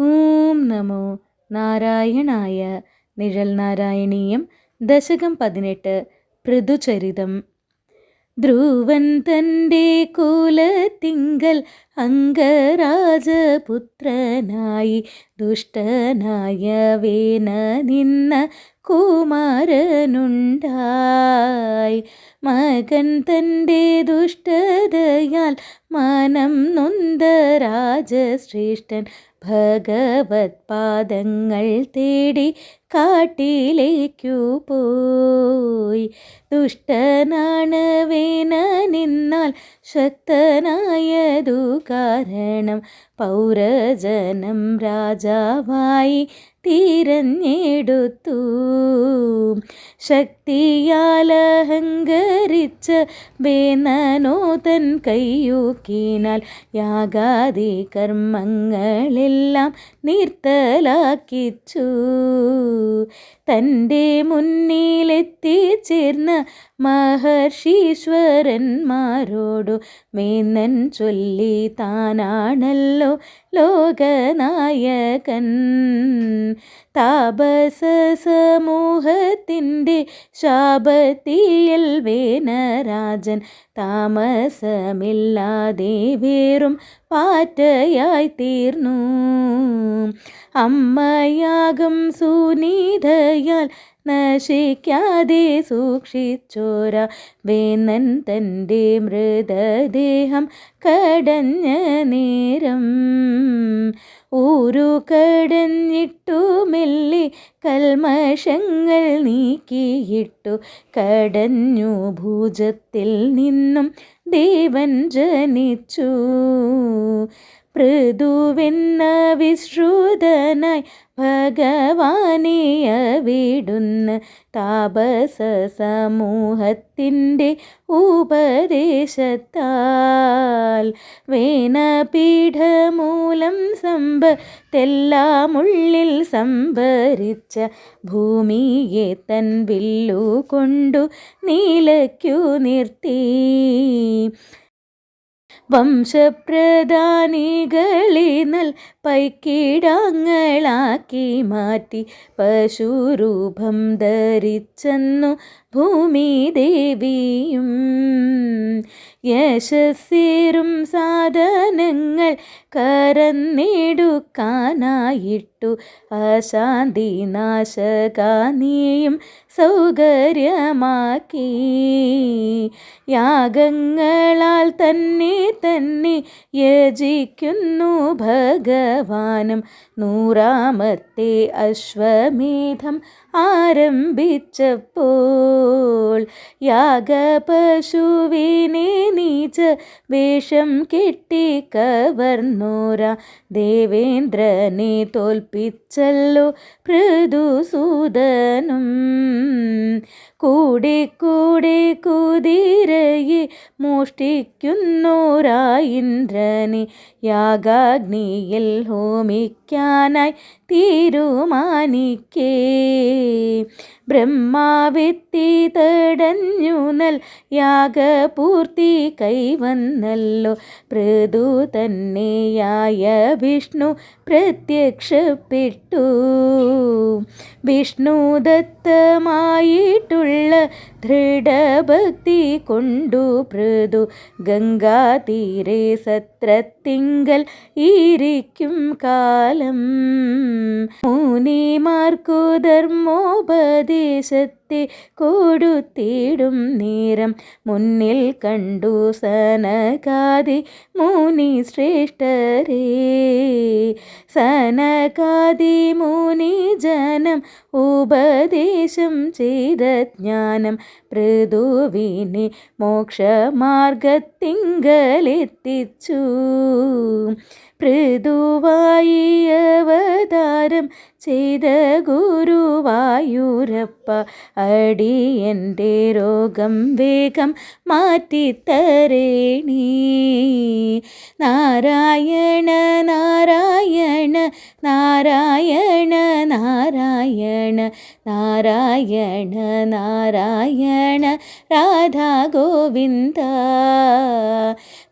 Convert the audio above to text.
ഓം നമോ നാരായണായ നിഴൽ നാരായണീയം ദശകം പതിനെട്ട് പൃഥുചരിതം. ധ്രുവൻ തന്റെ കുലത്തിങ്കൽ അംഗരാജപുത്രനായി ദുഷ്ടനായ വേന നിന്ന കുമാരനുണ്ടായി. മകൻ തന്റെ ദുഷ്ടതയാൽ മനം നൊന്ത രാജശ്രേഷ്ഠൻ. ഭഗവത് പാദങ്ങൾ തേടി കാട്ടിലേക്കു പോയി. ദുഷ്ടനാണ് വേന നിന്നാൽ ശക്തനായതു കാരണം പൗരജനം രാജാവായി തിരഞ്ഞെടുത്തു. ശക്തിയാൽ വേനനോ തൻ കയ്യൂക്കിനാൽ യാഗാദി കർമ്മങ്ങളെല്ലാം നിർത്തലാക്കിച്ചു. തന്റെ മുന്നിലെത്തിച്ചേർന്ന മഹർഷീശ്വരന്മാരോടു മേന്നൻ ചൊല്ലി താനാണല്ലോ ലോകനായകൻ. താപസ സമൂഹത്തിന്റെ ശാപത്തിയൽ വേനരാജൻ. താമസമില്ലാതെ വേറും പാറ്റയായി തീർന്നു. അമ്മയാകും സുനീതയാൽ നശിക്കാതെ സൂക്ഷിച്ചോര വേന്നൻ തന്റെ മൃതദേഹം കടഞ്ഞ നേരം. ഊരു കടഞ്ഞിട്ടു മെല്ലെ കൽമശങ്ങൾ നീക്കിയിട്ടു കടഞ്ഞു ഭൂജത്തിൽ നിന്നും ദേവൻ ജനിച്ചു. പൃഥുവെന്ന വിശ്രുതനായി ഭഗവാനെ അവിടുന്ന് താപസ സമൂഹത്തിന്റെ ഉപദേശത്താൽ വേനപീഠമൂലം സമ്പത്തെല്ലാം തെല്ലാമുള്ളിൽ സംഭരിച്ച ഭൂമിയെ തൻ വില്ലു കൊണ്ടു നീലയ്ക്കു നിർത്തി. വംശപ്രധാനികളിനൽ പൈക്കിടങ്ങളാക്കി മാറ്റി പശുരൂപം ധരിച്ചെന്നു ഭൂമി ദേവിയും യശസ്സേറും സാധനങ്ങൾ കരന്നെടുക്കാനായിട്ടു അശാന്തി നാശകാനിയും സൗകര്യമാക്കി. യാഗങ്ങളാൽ തന്നെ തന്നെ യജിക്കുന്നു ഭഗവാനും നൂറാമത്തെ അശ്വമേധം ആരംഭിച്ചപ്പോൾ. യാഗപശുവിനെ നീച്ച വേഷം കെട്ടി കവർന്നോര ദേവേന്ദ്രനെ തോൽപ്പിച്ചല്ലോ പൃഥുസൂദനും. കൂടെ കൂടെ കുതിരയെ മോഷ്ടിക്കുന്നോരാ ഇന്ദ്രനെ യാഗാഗ്നിയിൽ ഹോമിക്കാനായി തീരുമാനിക്കേ. ബ്രഹ്മാവെത്തി തടഞ്ഞു നൽ യാഗപൂർത്തി കൈവന്നല്ലോ. പൃഥു തന്നെയായ വിഷ്ണു പ്രത്യക്ഷപ്പെട്ടു വിഷ്ണു ദത്തമായിട്ടുള്ള ദൃഢഭക്തി കൊണ്ടു പൃഥു ഗംഗാതീരെ സത്രത്തിങ്കൽ ഇരിക്കും കാലം. മുനിമാർക്കു ധർമ്മോപദേശത്തെ കൊടുത്തിടും നേരം. മുന്നിൽ കണ്ടു സനകാതി മുനി ശ്രേഷ്ഠരേ. സനകാതി മുനി ജനം ഉപദേശം ചെയ്ത ജ്ഞാനം. പൃഥുവിനെ മോക്ഷമാർഗത്തിങ്കലെത്തിച്ചു. പൃഥുവായി അവതാരം ചെയ്ത ഗുരുവായൂരപ്പ അടിയന്റെ രോഗം വേഗം മാറ്റിത്തരേണി. നാരായണ നാരായണ നാരായണ നാരായണ നാരായണ നാരായണ രാധാ ഗോവിന്ദ